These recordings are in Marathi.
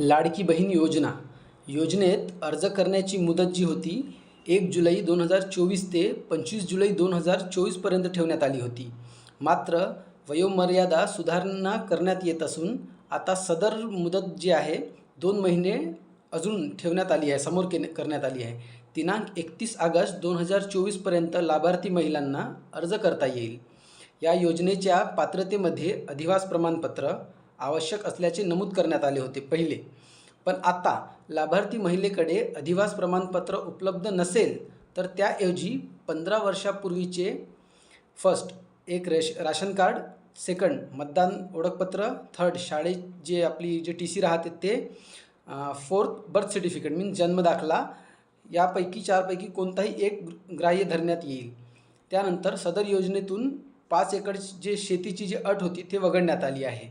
लाडकी बहीण योजना. योजनेत अर्ज करण्याची मुदत जी होती एक जुलै दोन हजार चोवीस ते पंचवीस जुलै दोन हजार चोवीसपर्यंत ठेवण्यात आली होती. मात्र वयोमर्यादा सुधारणा करण्यात येत असून आता सदर मुदत जी आहे दोन महिने अजून ठेवण्यात आली आहे समोर के करण्यात आली आहे. दिनांक एकतीस ऑगस्ट दोन हजार चोवीसपर्यंत लाभार्थी महिलांना अर्ज करता येईल. या योजनेच्या पात्रतेमध्ये अधिवास प्रमाणपत्र आवश्यक असल्याचे नमूद करण्यात आले होते पहिले. पण आता लाभार्थी महिलेकडे अधिवास प्रमाणपत्र उपलब्ध नसेल तर त्याऐवजी पंधरा वर्षापूर्वीचे फर्स्ट एक रेश राशन कार्ड सेकंड मतदान ओळखपत्र थर्ड शाळेत जे आपली जे टी सी राहते ते फोर्थ बर्थ सर्टिफिकेट मीन जन्मदाखला यापैकी चारपैकी कोणताही एक ग्राह्य धरण्यात येईल. त्यानंतर सदर योजनेतून पाच एकर जे शेतीची जी अट होती ते वगळण्यात आली आहे.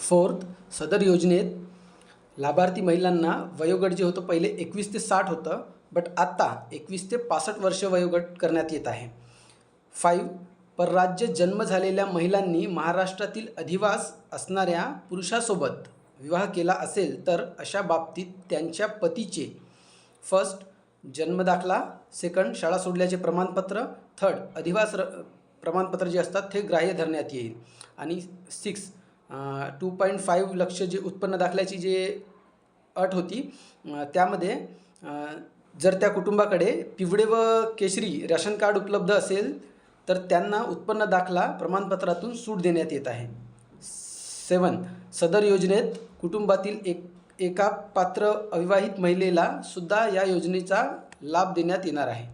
फोर्थ सदर योजनेत लाभार्थी महिलांना वयोगट जे होतं पहिले एकवीस ते साठ होतं बट आत्ता एकवीस ते पासष्ट वर्ष वयोगट करण्यात येत आहे. फाईव्ह परराज्य जन्म झालेल्या महिलांनी महाराष्ट्रातील अधिवास असणाऱ्या पुरुषासोबत विवाह केला असेल तर अशा बाबतीत त्यांच्या पतीचे फर्स्ट जन्मदाखला सेकंड शाळा सोडल्याचे प्रमाणपत्र. थर्ड अधिवास र प्रमाणपत्र जे असतात ते ग्राह्य धरण्यात येईल. आणि सिक्स टू पॉईंट फाईव्ह लक्ष जे उत्पन्न दाखल्याची जे अट होती त्यामध्ये जर त्या कुटुंबाकडे पिवळे व केशरी राशन कार्ड उपलब्ध असेल तर त्यांना उत्पन्न दाखला प्रमाणपत्रातून सूट देण्यात येत आहे. सेवन सदर योजनेत कुटुंबातील एक एका पात्र अविवाहित महिलेला सुद्धा या योजनेचा लाभ देण्यात येणार आहे.